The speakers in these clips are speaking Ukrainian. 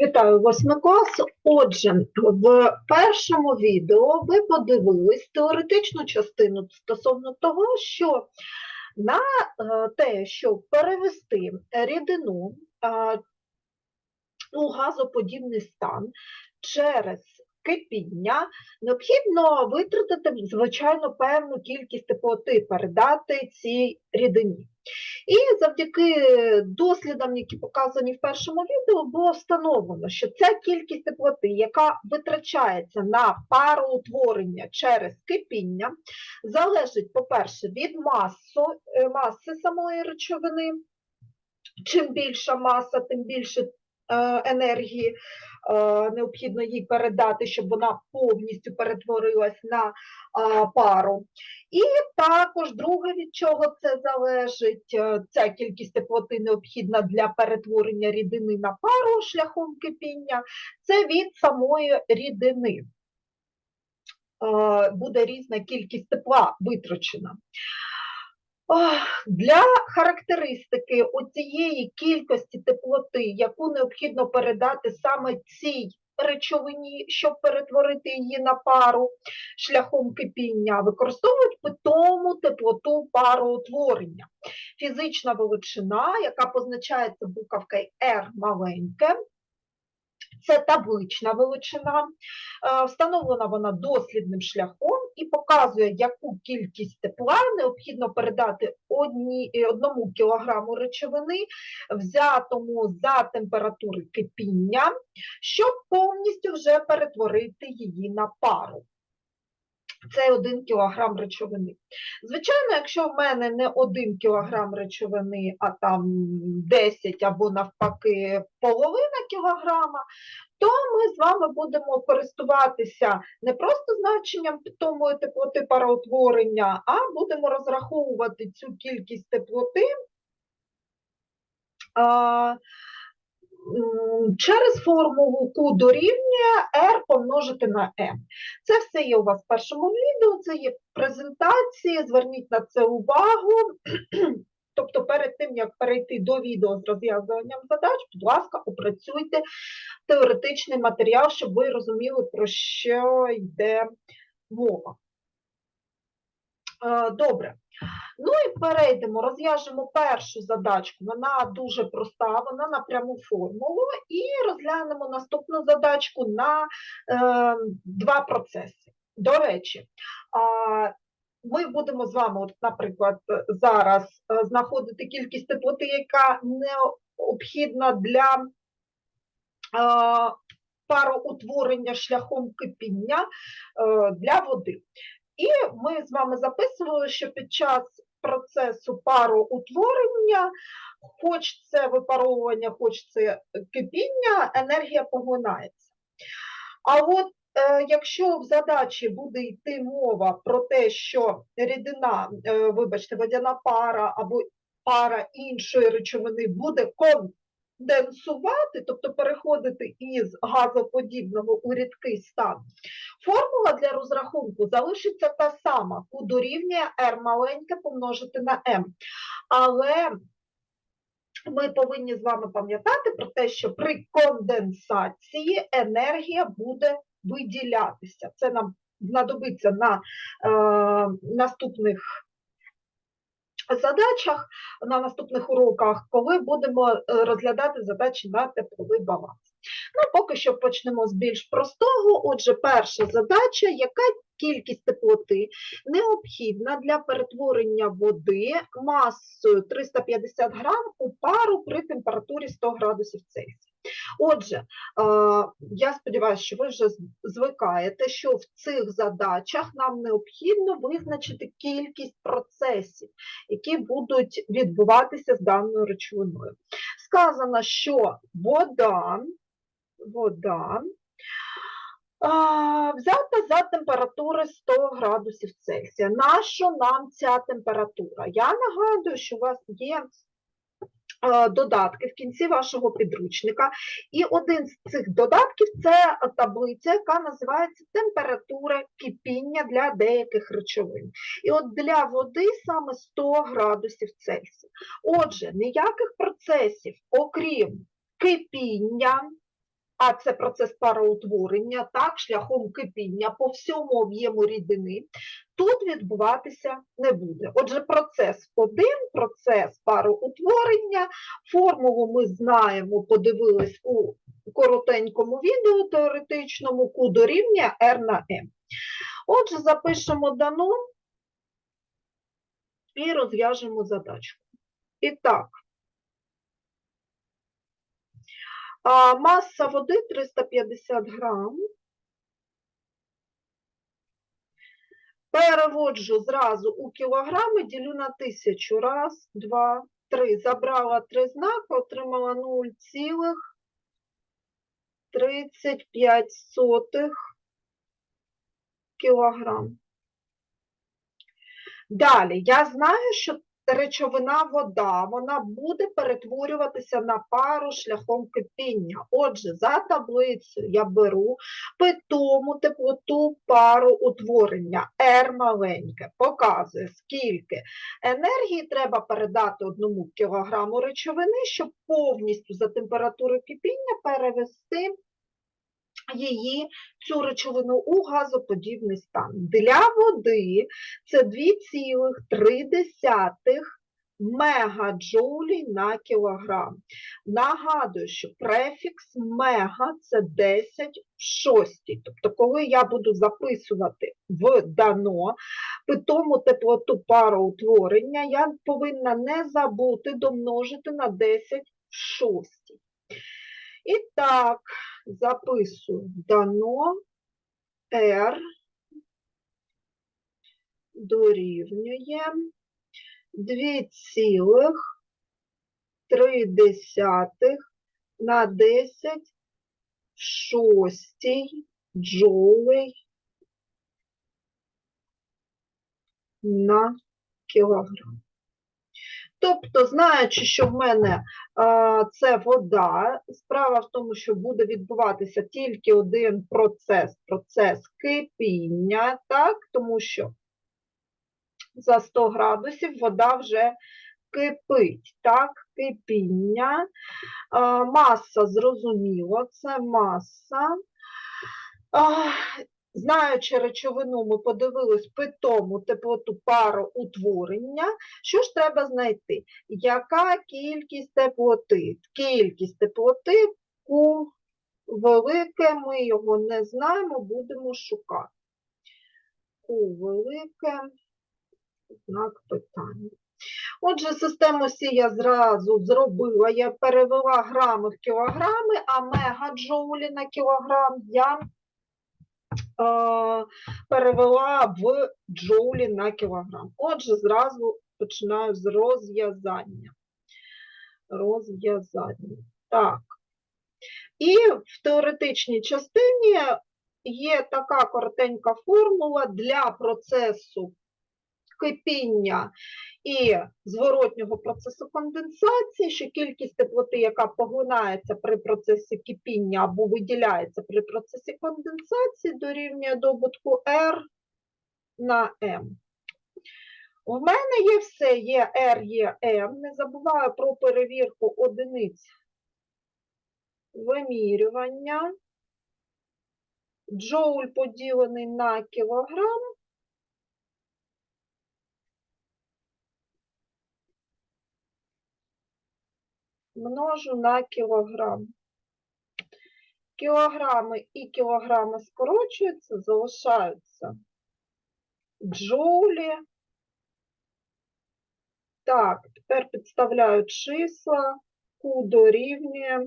Вітаю восьмий клас. Отже, в першому відео ви подивились теоретичну частину стосовно того, що на е, те, щоб перевести рідину е, у газоподібний стан через кипіння, необхідно витратити, звичайно, певну кількість теплоти, передати цій рідині. І завдяки дослідам, які показані в першому відео, було встановлено, що ця кількість теплоти, яка витрачається на пароутворення через кипіння, залежить, по-перше, від масу, е, маси самої речовини. Чим більша маса, тим більше енергії е, необхідно їй передати, щоб вона повністю перетворилась на пару. І також друге, від чого це залежить, е, ця кількість теплоти необхідна для перетворення рідини на пару шляхом кипіння, це від самої рідини. Е, Буде різна кількість тепла витрачена. Для характеристики оцієї кількості теплоти, яку необхідно передати саме цій речовині, щоб перетворити її на пару шляхом кипіння, використовують питому теплоту пароутворення. Фізична величина, яка позначається буковкою R маленьке, це таблична величина, Е, встановлена вона дослідним шляхом і показує, яку кількість тепла необхідно передати одні, е, одному кілограму речовини, взятому за температури кипіння, щоб повністю вже перетворити її на пару. Це 1 кілограм речовини. Звичайно, якщо в мене не 1 кілограм речовини, а там 10 або навпаки половина кілограма, то ми з вами будемо користуватися не просто значенням питомої теплоти пароутворення, а будемо розраховувати цю кількість теплоти через формулу Q дорівнює R помножити на M. Це все є у вас в першому відео, це є в презентації, зверніть на це увагу. Тобто перед тим, як перейти до відео з розв'язуванням задач, будь ласка, опрацюйте теоретичний матеріал, щоб ви розуміли, про що йде мова. Е, Добре. Ну і перейдемо, розв'яжемо першу задачку. Вона дуже проста, вона на пряму формулу, і розглянемо наступну задачку на е, два процеси. До речі, а, ми будемо з вами, от, наприклад, зараз е, знаходити кількість теплоти, яка необхідна для е, пароутворення шляхом кипіння е, для води. І ми з вами записували, що під час процесу пароутворення, хоч це випаровування, хоч це кипіння, енергія поглинається. А от е, якщо в задачі буде йти мова про те, що рідина, е, вибачте, водяна пара або пара іншої речовини буде конденсувати, тобто переходити із газоподібного у рідкий стан, формула для розрахунку залишиться та сама, Q дорівнює R маленьке помножити на M. Але ми повинні з вами пам'ятати про те, що при конденсації енергія буде виділятися. Це нам знадобиться на е, наступних задачах, на наступних уроках, коли будемо е, розглядати задачі на тепловий баланс. Ну, поки що почнемо з більш простого. Отже, перша задача, яка кількість теплоти необхідна для перетворення води масою 350 грам у пару при температурі 100 градусів Цельсія. Отже, е, я сподіваюся, що ви вже звикаєте, що в цих задачах нам необхідно визначити кількість процесів, які будуть відбуватися з даною речовиною. Сказано, що вода, вода взята за температури 100 градусів Цельсія. Нащо нам ця температура? Я нагадую, що у вас є додатки в кінці вашого підручника, і один з цих додатків це таблиця, яка називається температура кипіння для деяких речовин. І от для води саме 100 градусів Цельсія. Отже, ніяких процесів, окрім кипіння, а це процес пароутворення, так, шляхом кипіння по всьому об'єму рідини, тут відбуватися не буде. Отже, процес 1, процес пароутворення, формулу ми знаємо, подивились у коротенькому відео теоретичному, Q дорівнює R на M. Отже, запишемо дано і розв'яжемо задачку. І так, а, маса води 350 грам. Переводжу зразу у кілограми, ділю на тисячу. Раз, два, три. Забрала три знаки, отримала 0,35 кілограм. Далі, я знаю, що речовина вода, вона буде перетворюватися на пару шляхом кипіння. Отже, за таблицею я беру питому теплоту пару утворення R маленьке, показує, скільки енергії треба передати одному кілограму речовини, щоб повністю за температурою кипіння перевести її, цю речовину у газоподібний стан. Для води це 2,3 мегаджоулі на кілограм. Нагадую, що префікс мега це 10 в шостій. Тобто, коли я буду записувати в дано питому теплоту пароутворення, я повинна не забути домножити на 10 в шостій. І так, записую дано R дорівнює 2,3 на 10 в шостій джоулей на кілограм. Тобто, знаючи, що в мене а, це вода, справа в тому, що буде відбуватися тільки один процес, процес кипіння, так, тому що за 100 градусів вода вже кипить, так, кипіння. А, маса, зрозуміло, це маса. Знаючи речовину, ми подивились питому теплоту пароутворення. Що ж треба знайти? Яка кількість теплоти? Кількість теплоти Q велике, ми його не знаємо, будемо шукати. Q велике, знак питання. Отже, систему Сі я зразу зробила, я перевела грами в кілограми, а мегаджоулі на кілограм я перевела в джоулі на кілограм. Отже, зразу починаю з розв'язання. Розв'язання. Так. І в теоретичній частині є така коротенька формула для процесу кипіння і зворотнього процесу конденсації, що кількість теплоти, яка поглинається при процесі кипіння або виділяється при процесі конденсації, дорівнює добутку R на M. У мене є все, є R, є M. Не забуваю про перевірку одиниць вимірювання. Джоуль поділений на кілограм. Множу на кілограм. Кілограми і кілограми скорочуються, залишаються джоулі. Так, тепер підставляю числа. Q дорівнює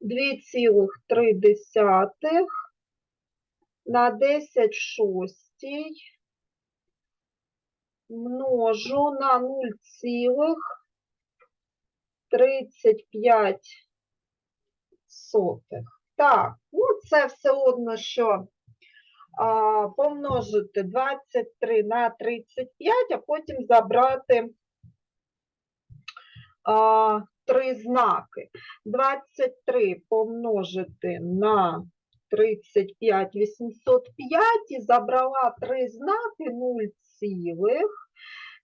2,3 на 10 шостій множу на 0, 35 сотих. Так, ну це все одно, що а, помножити 23 на 35, а потім забрати а, три знаки. 23 помножити на 35 805 і забрала три знаки 0 цілих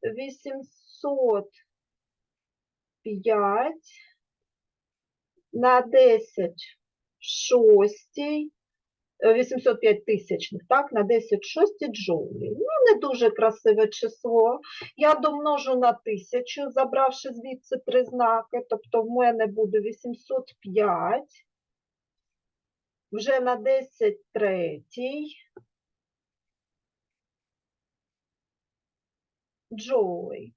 800 5 на 10 шостій, е, 805 тисячних, так, на 10 шостій джоулів. Ну, не дуже красиве число. Я домножу на 1000, забравши звідси три знаки, тобто в мене буде 805. Вже на 10 третій. Джоулей.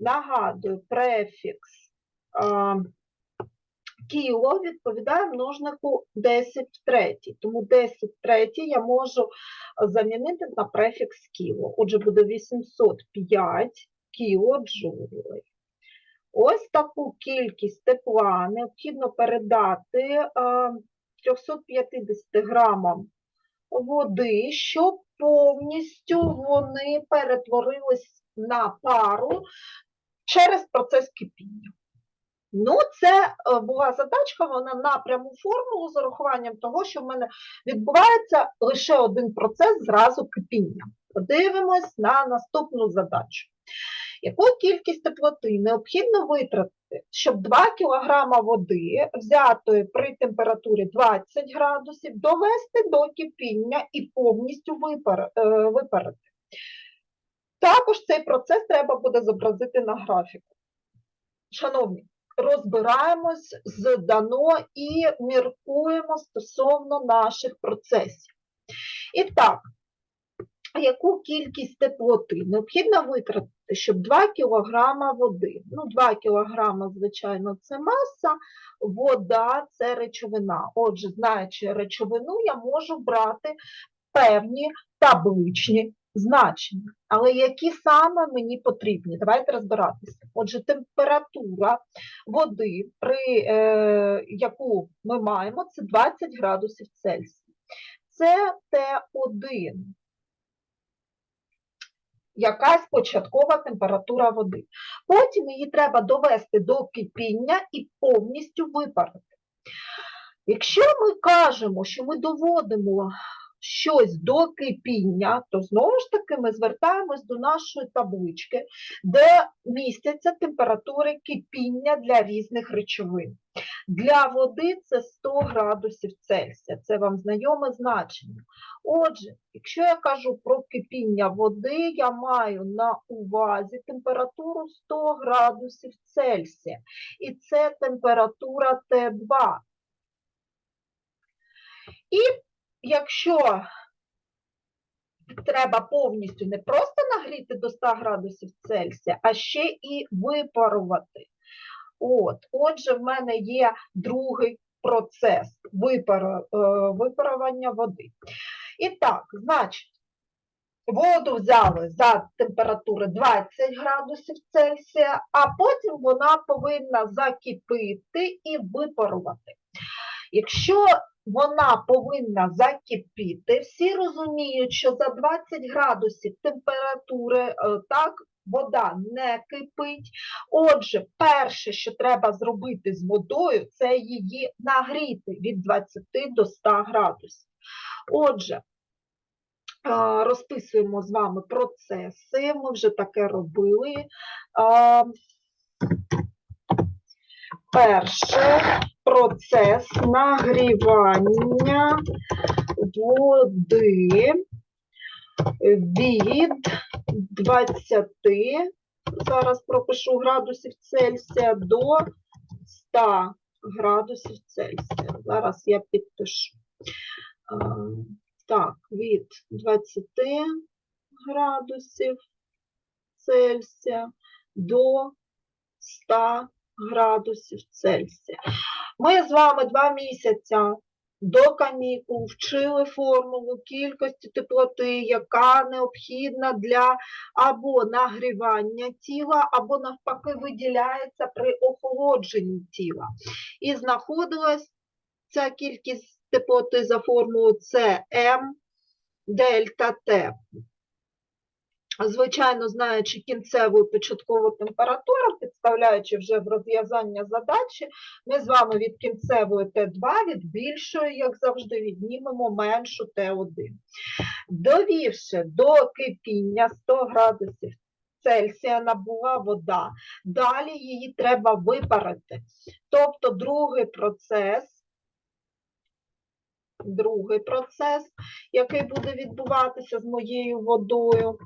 Нагадую, префікс а, кіло відповідає множнику 10 в третій. Тому 10 в третій я можу замінити на префікс кіло. Отже, буде 805 кілоджоулей. Ось таку кількість тепла необхідно передати а, 350 грамам води, щоб повністю вони перетворились на пару через процес кипіння. Ну, це е, була задачка, вона на пряму формулу з урахуванням того, що в мене відбувається лише один процес зразу кипіння. Подивимось на наступну задачу. Яку кількість теплоти необхідно витратити, щоб 2 кг води, взятої при температурі 20 градусів, довести до кипіння і повністю е, випарити? Також цей процес треба буде зобразити на графіку. Шановні, розбираємось з дано і міркуємо стосовно наших процесів. І так, яку кількість теплоти необхідно витратити, щоб 2 кг води, ну 2 кг, звичайно, це маса, вода це речовина. Отже, знаючи речовину, я можу брати певні табличні значення. Але які саме мені потрібні? Давайте розбиратися. Отже, температура води, при, е, яку ми маємо, це 20 градусів Цельсія. Це Т1. Якась початкова температура води. Потім її треба довести до кипіння і повністю випарити. Якщо ми кажемо, що ми доводимо щось до кипіння, то знову ж таки ми звертаємось до нашої таблички, де містяться температури кипіння для різних речовин. Для води це 100 градусів Цельсія, це вам знайоме значення. Отже, якщо я кажу про кипіння води, я маю на увазі температуру 100 градусів Цельсія. І це температура Т2. І якщо треба повністю не просто нагріти до 100 градусів Цельсія, а ще і випарувати. От, отже, в мене є другий процес е, випарування води. І так, значить, воду взяли за температури 20 градусів Цельсія, а потім вона повинна закипити і випарувати. Якщо вона повинна закипіти, всі розуміють, що за 20 градусів температури е, так, вода не кипить. Отже, перше, що треба зробити з водою, це її нагріти від 20 до 100 градусів. Отже, розписуємо з вами процеси, ми вже таке робили. Перше процес нагрівання води від 20, зараз пропишу градусів Цельсія, до 100 градусів Цельсія. Зараз я підпишу. Так, від 20 градусів Цельсія до 100 градусів Цельсія. Ми з вами два місяця до канікул вчили формулу кількості теплоти, яка необхідна для або нагрівання тіла, або навпаки виділяється при охолодженні тіла. І знаходилась ця кількість теплоти за формулою CM дельта Т. Звичайно, знаючи кінцеву початкову температуру, підставляючи вже в розв'язання задачі, ми з вами від кінцевої Т2, від більшої, як завжди, віднімемо меншу Т1. Довівши до кипіння 100 градусів Цельсія набула вода. Далі її треба випарити. Тобто другий процес, другий процес, який буде відбуватися з моєю водою,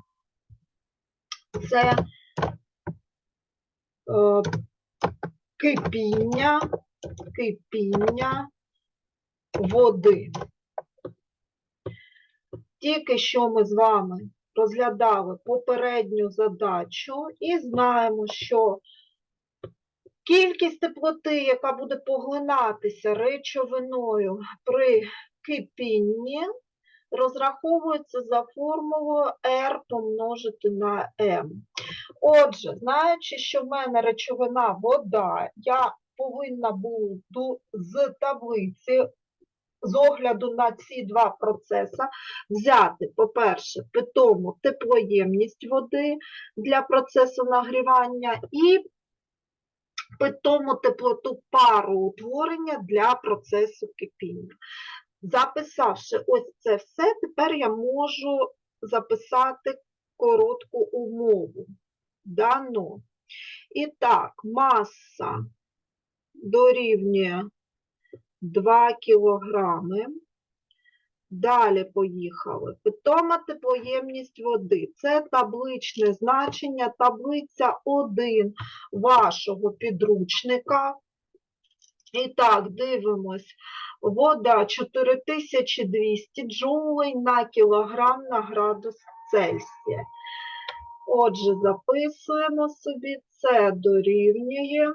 це е, кипіння, кипіння води. Тільки що ми з вами розглядали попередню задачу і знаємо, що кількість теплоти, яка буде поглинатися речовиною при кипінні, розраховується за формулою R помножити на M. Отже, знаючи, що в мене речовина вода, я повинна буду з таблиці з огляду на ці два процеси взяти, по-перше, питому теплоємність води для процесу нагрівання і питому теплоту пароутворення для процесу кипіння. Записавши ось це все, тепер я можу записати коротку умову. Дано. І так, маса дорівнює 2 кілограми. Далі поїхали. Питома теплоємність води. Це табличне значення, таблиця 1 вашого підручника. І так, дивимось. Вода 4200 джоулей на кілограм на градус Цельсія. Отже, записуємо собі, це дорівнює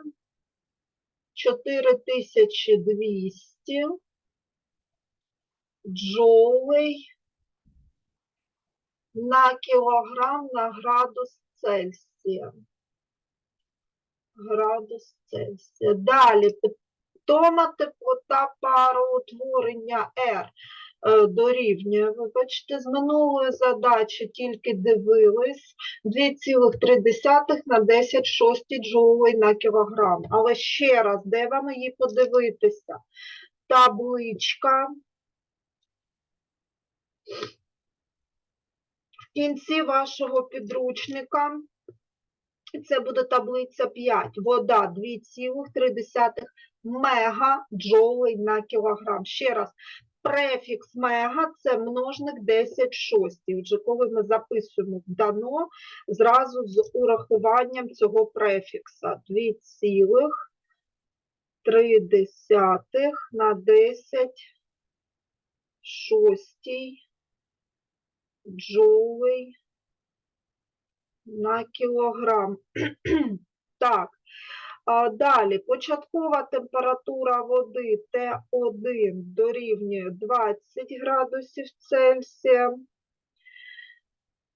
4200 джоулей на кілограм на градус Цельсія. Градус Цельсія. Далі питома теплота пароутворення R е, дорівнює. Вибачте, з минулої задачі тільки дивились 2,3 на 10 шості джоулей на кілограм. Але ще раз, де вам її подивитися? Табличка. В кінці вашого підручника це буде таблиця 5. Вода 2,3 мега джоулей на кілограм. Ще раз, префікс мега це множник 10 шостів. Отже, коли ми записуємо дано, зразу з урахуванням цього префікса 2,3 на 10 шостій джоулей на кілограм. Так, далі початкова температура води Т1 дорівнює 20 градусів Цельсія.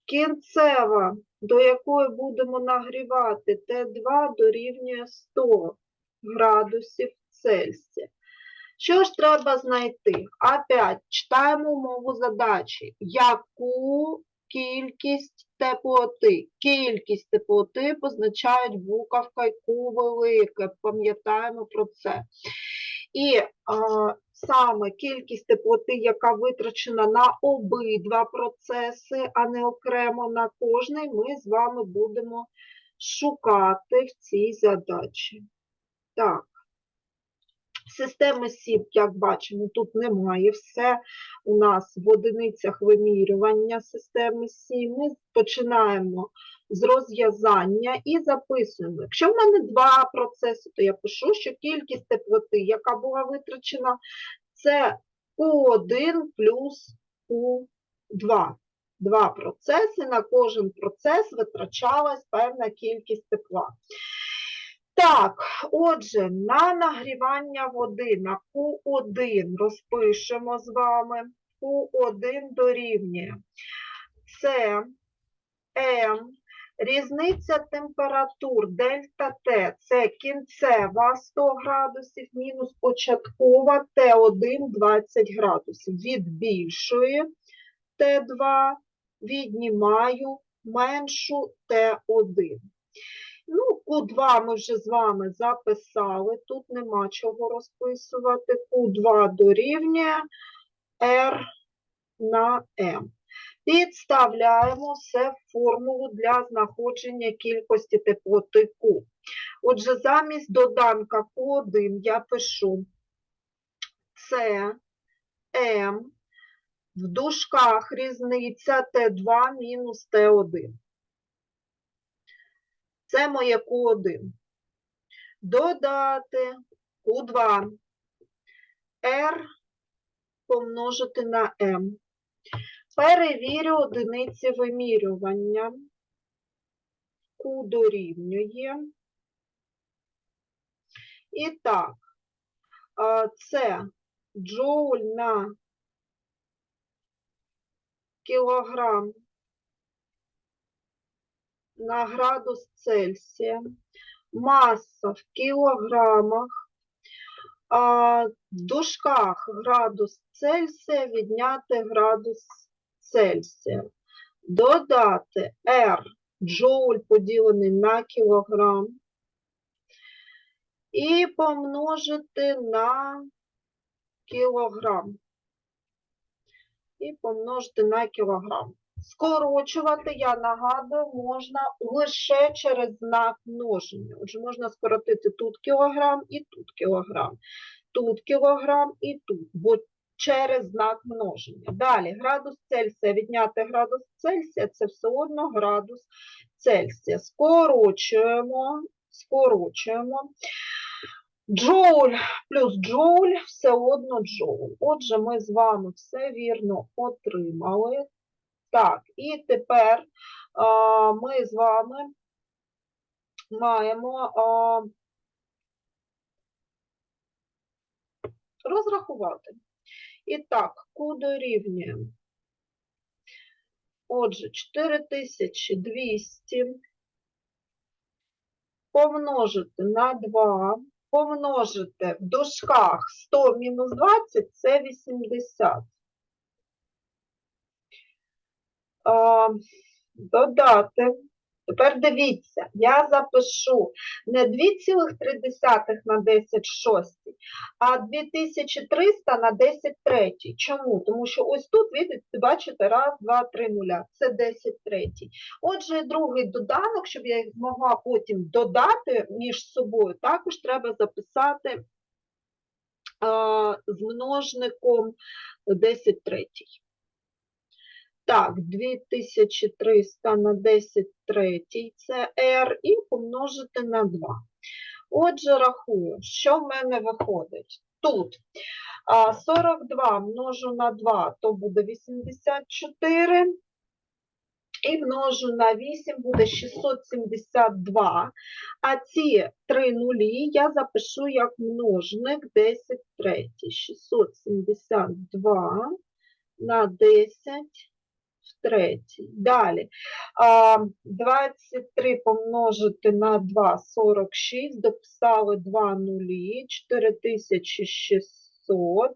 Кінцева, до якої будемо нагрівати Т2 дорівнює 100 градусів Цельсія. Що ж треба знайти? Опять читаємо умову задачі. Яку кількість теплоти? Кількість теплоти позначають буковкою Q велике, пам'ятаємо про це. І а, саме кількість теплоти, яка витрачена на обидва процеси, а не окремо на кожний, ми з вами будемо шукати в цій задачі. Так. Системи СІП, як бачимо, тут немає. Все у нас в одиницях вимірювання системи СІП. Ми починаємо з розв'язання і записуємо. Якщо в мене два процеси, то я пишу, що кількість теплоти, яка була витрачена, це Q1 плюс Q2. Два процеси, на кожен процес витрачалась певна кількість тепла. Так, отже, на нагрівання води на Q1 розпишемо з вами. Q1 дорівнює. Це М, різниця температур дельта Т, це кінцева 100 градусів мінус початкова Т1 20 градусів. Від більшої Т2 віднімаю меншу Т1. Ну, Q2 ми вже з вами записали, тут нема чого розписувати. Q2 дорівнює R на M. Підставляємо все в формулу для знаходження кількості теплоти Q. Отже, замість доданка Q1 я пишу С, М, в дужках різниця Т2 мінус Т1. Це моє Q1. Додати Q2. R помножити на M. Перевірю одиниці вимірювання. Q дорівнює. І так, це джоуль на кілограм на градус Цельсія, маса в кілограмах, а, в дужках градус Цельсія відняти градус Цельсія. Додати R джоуль поділений на кілограм і помножити на кілограм. І помножити на кілограм. Скорочувати, я нагадую, можна лише через знак множення. Отже, можна скоротити тут кілограм і тут кілограм, тут кілограм і тут, бо через знак множення. Далі, градус Цельсія відняти градус Цельсія, це все одно градус Цельсія. Скорочуємо, скорочуємо. Джоуль плюс джоуль все одно джоуль. Отже, ми з вами все вірно отримали. Так, і тепер а, ми з вами маємо а, розрахувати. І так, Q дорівнює. Отже, 4200 помножити на 2, помножити в дужках 100 мінус 20 це 80. А, додати. Тепер дивіться, я запишу не 2,3 на 10 шостій, а 2300 на 10 третій. Чому? Тому що ось тут, бачите, раз, два, три нуля. Це 10 третій. Отже, другий доданок, щоб я їх змогла потім додати між собою, також треба записати а, з множником 10 третій. Так, 2300 на 10 третій це R і помножити на 2. Отже, рахую, що в мене виходить? Тут 42 множу на 2, то буде 84. І множу на 8 буде 672. А ці три нулі я запишу як множник 10 третій. 672 на 10 в третій. Далі. А, 23 помножити на 2 – 46. Дописали 2 нулі, 4600.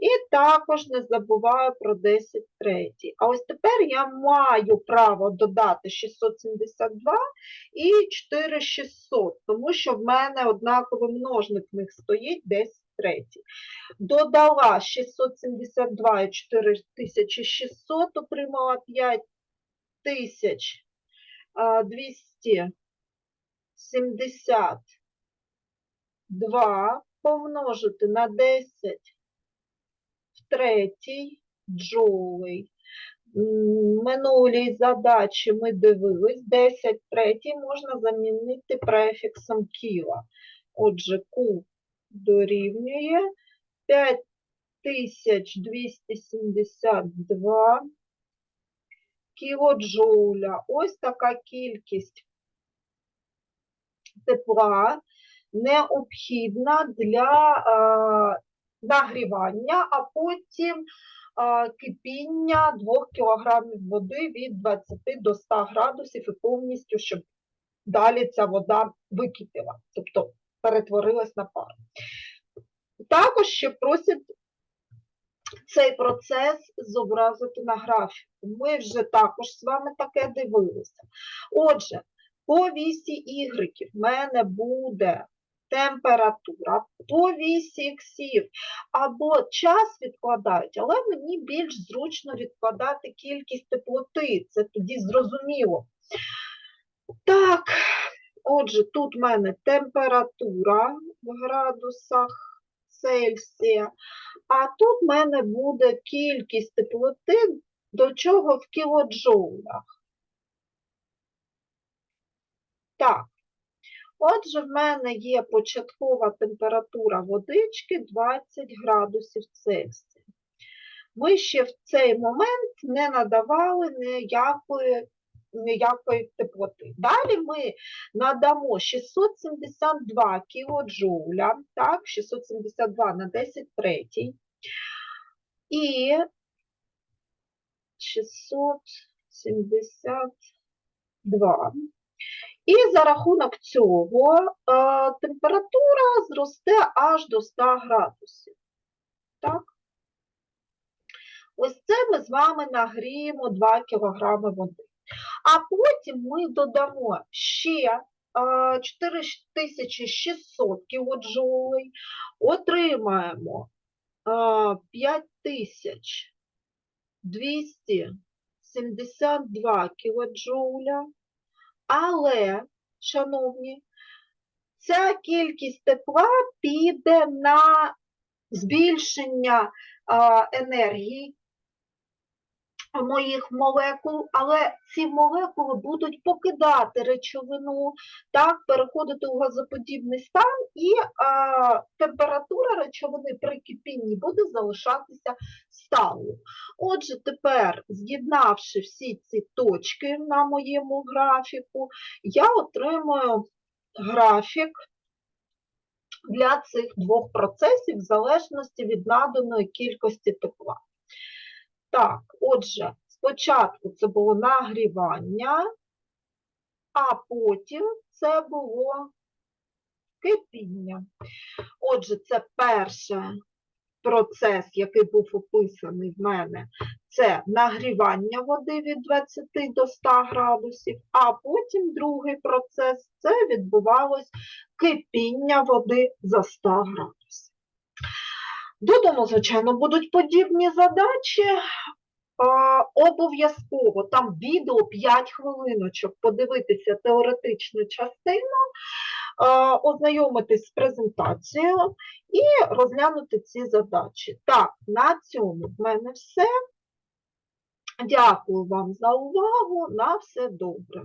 І також не забуваю про 10 третій. А ось тепер я маю право додати 672 і 4600, тому що в мене однаковий множник в них стоїть 10 третій. Додала 672 і 4600, отримала 5272 помножити на 10 в третій джоулей. М, Минулій задачі ми дивились, 10 третій можна замінити префіксом кіла. Отже, Q дорівнює 5272 кілоджоуля. Ось така кількість тепла необхідна для нагрівання, а потім кипіння 2 кг води від 20 до 100 градусів і повністю, щоб далі ця вода википіла, тобто перетворилась на пар. Також ще просять цей процес зобразити на графіку. Ми вже також з вами таке дивилися. Отже, по вісі Y в мене буде температура по вісі іксів або час відкладають, але мені більш зручно відкладати кількість теплоти, це тоді зрозуміло. Так, отже, тут в мене температура в градусах Цельсія, а тут в мене буде кількість теплоти до чого в кілоджоулях. Так, отже, в мене є початкова температура водички 20 градусів Цельсія. Ми ще в цей момент не надавали ніякої, ніякої теплоти. Далі ми надамо 672 кілоджоуля, так, 672 на 10 третій, і 672. І за рахунок цього е, температура зросте аж до 100 градусів. Так? Ось це ми з вами нагріємо 2 кг води. А потім ми додамо ще е, 4600 кілоджоулей, отримаємо е, 5272 кілоджоуля. Але, шановні, ця кількість тепла піде на збільшення енергії моїх молекул, але ці молекули будуть покидати речовину, так, переходити у газоподібний стан, і а, температура речовини при кипінні буде залишатися сталою. Отже, тепер, з'єднавши всі ці точки на моєму графіку, я отримую графік для цих двох процесів в залежності від наданої кількості тепла. Так, отже, спочатку це було нагрівання, а потім це було кипіння. Отже, це перший процес, який був описаний в мене, це нагрівання води від 20 до 100 градусів, а потім другий процес це відбувалось кипіння води за 100 градусів. Додому, звичайно, будуть подібні задачі. Обов'язково там відео 5 хвилиночок подивитися теоретичну частину, ознайомитись з презентацією і розглянути ці задачі. Так, на цьому в мене все. Дякую вам за увагу. На все добре.